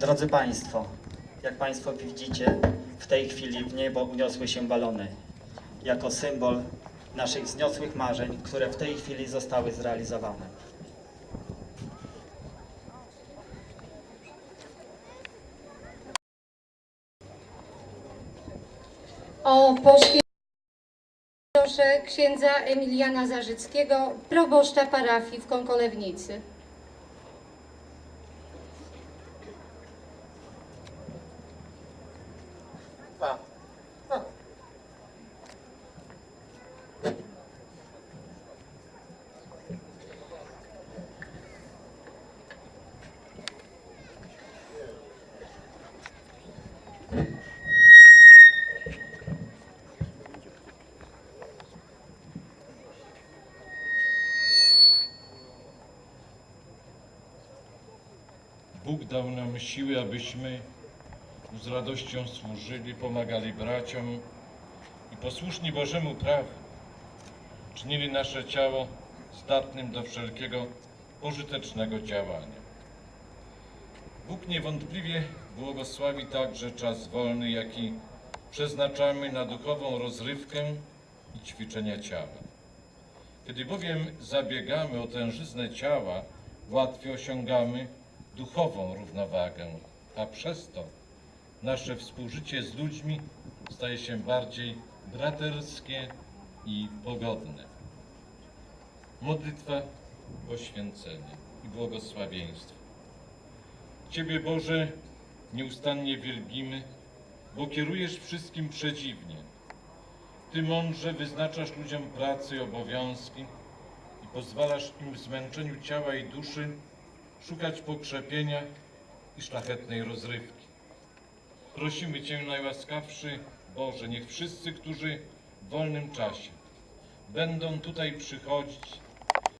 Drodzy Państwo, jak Państwo widzicie, w tej chwili w niebo uniosły się balony jako symbol naszych wzniosłych marzeń, które w tej chwili zostały zrealizowane. O poświęcenie proszę księdza Emiliana Zarzyckiego, proboszcza parafii w Konkolewnicy. Bóg dał nam siły, abyśmy z radością służyli, pomagali braciom i posłuszni Bożemu prawu czynili nasze ciało zdatnym do wszelkiego pożytecznego działania. Bóg niewątpliwie błogosławi także czas wolny, jaki przeznaczamy na duchową rozrywkę i ćwiczenia ciała. Kiedy bowiem zabiegamy o tężyznę ciała, łatwiej osiągamy duchową równowagę, a przez to nasze współżycie z ludźmi staje się bardziej braterskie i pogodne. Modlitwa, poświęcenie i błogosławieństwo. Ciebie, Boże, nieustannie wielbimy, bo kierujesz wszystkim przedziwnie. Ty mądrze wyznaczasz ludziom pracę i obowiązki i pozwalasz im w zmęczeniu ciała i duszy szukać pokrzepienia i szlachetnej rozrywki. Prosimy Cię, najłaskawszy Boże, niech wszyscy, którzy w wolnym czasie będą tutaj przychodzić